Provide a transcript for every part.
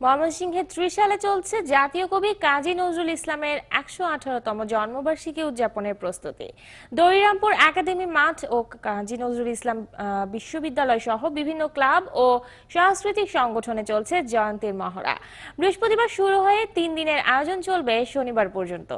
ময়মনসিংহে ত্রিশ সালে চলছে জাতীয় কবি কাজী নজরুল ইসলামের একশো আঠারোতম জন্মবার্ষিকী উদযাপনের প্রস্তুতি। দরিরামপুর একাডেমি মাঠ ও কাজী নজরুল ইসলাম বিশ্ববিদ্যালয় সহ বিভিন্ন ক্লাব ও সাংস্কৃতিক সংগঠনে চলছে জয়ন্তীর মহড়া। বৃহস্পতিবার শুরু হয়ে তিন দিনের আয়োজন চলবে শনিবার পর্যন্ত।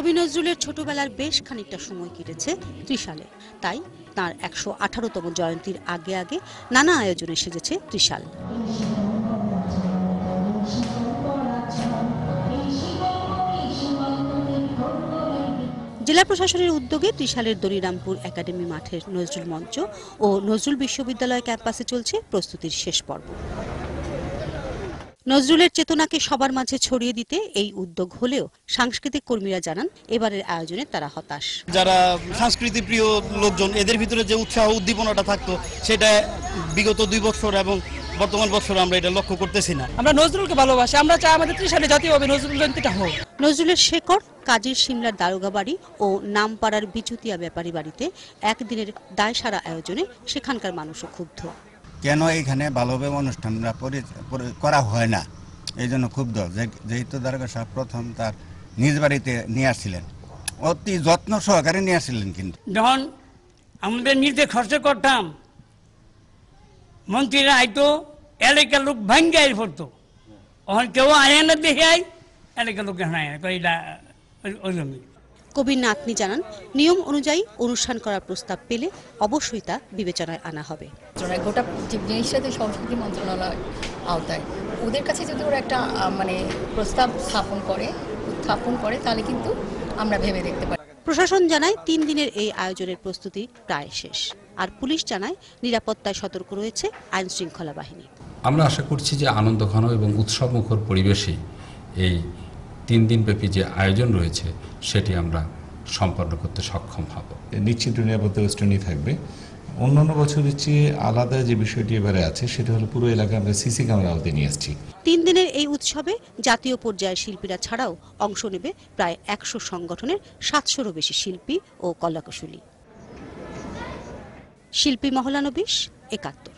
কবি নজরুলের ছোটবেলার বেশ খানিকটা সময় কেটেছে ত্রিশালে। তাই তার একশো আঠারোতম জয়ন্তীর আগে আগে নানা আয়োজনে সেজেছে ত্রিশাল। জেলা প্রশাসনের উদ্যোগে ত্রিশালের দরিরামপুর একাডেমি মাঠের নজরুল মঞ্চ ও নজরুল বিশ্ববিদ্যালয় ক্যাম্পাসে চলছে প্রস্তুতির শেষ পর্ব। নজরুলের চেতনাকে সবার মাঝে ছড়িয়ে দিতে এই উদ্যোগ হলেও সাংস্কৃতিক কর্মীরা জানান এবারের আয়োজনে তারা হতাশ। যারা সাংস্কৃতিক প্রিয় লোকজন এদের ভিতরে যে উৎসাহ উদ্দীপনাটা থাকতো সেটা বিগত দুই বছর এবং বর্তমান বছর আমরা এটা লক্ষ্য করতেছি না। আমরা নজরুলকে ভালোবাসি আমরা চাই আমাদের ত্রিশালে জাতীয়ভাবে নজরুল জয়ন্তীটা হোক। নজরুলের শেকড় কাজীর সিমলার দারোগা বাড়ি ও নামপাড়ার বিচুতিয়া ব্যাপারী বাড়িতে একদিনের দায়সারা আয়োজনে সেখানকার মানুষও ক্ষুব্ধ। কেন এইখানে ভালোভাবে অনুষ্ঠানটা করা হয় না? এই জন্য ক্ষুব্ধ যেহেতু দারোগা সাহেব প্রথম তার নিজ বাড়িতে নিয়ে আসছিলেন। অতি যত্ন সহকারে নিয়ে আসছিলেন কিন্তু। যখন আমাদের নিজে খরচ করতাম, মন্ত্রীরা আইতো এলাকার লোক ভাঙ্গাই পড়তো কেউ আয় না, দেখে আই এলাকার লোক হানায় না কবির নাতনি জানান নিয়ম অনুযায়ী অনুষ্ঠান করার প্রস্তাব পেলে অবশ্যই তা বিবেচনায় আনা হবে। গোটা জিনিসটাতে সংস্কৃতি মন্ত্রণালয় আওতায়। ওদের কাছে যদি ওরা একটা মানে প্রস্তাব স্থাপন করে উত্থাপন করে তাহলে কিন্তু আমরা ভেবে দেখতে পারি। প্রশাসন জানায় তিন দিনের এই আয়োজনের প্রস্তুতি প্রায় শেষ। আর পুলিশ জানায় নিরাপত্তায় সতর্ক রয়েছে আইন শৃঙ্খলা বাহিনী। আমরা আশা করছি যে আনন্দঘন এবং উৎসবমুখর পরিবেশে এই তিন দিনব্যাপী যে আয়োজন রয়েছে সেটি আমরা সম্পন্ন করতে সক্ষম হব। নিশ্চিত নিরাপত্তা বেষ্টনী থাকবে। অন্যান্য বছরের চেয়ে আলাদা যে বিষয়টি এবারে আছে সেটা হলো পুরো এলাকা আমরা সিসি ক্যামেরা আওতায় নিয়ে আসছি। তিন দিনের এই উৎসবে জাতীয় পর্যায়ের শিল্পীরা ছাড়াও অংশ নেবে প্রায় একশো সংগঠনের সাতশোরও বেশি শিল্পী ও কলাকুশলী। শিল্পী মহলানবিশ একাত্তর।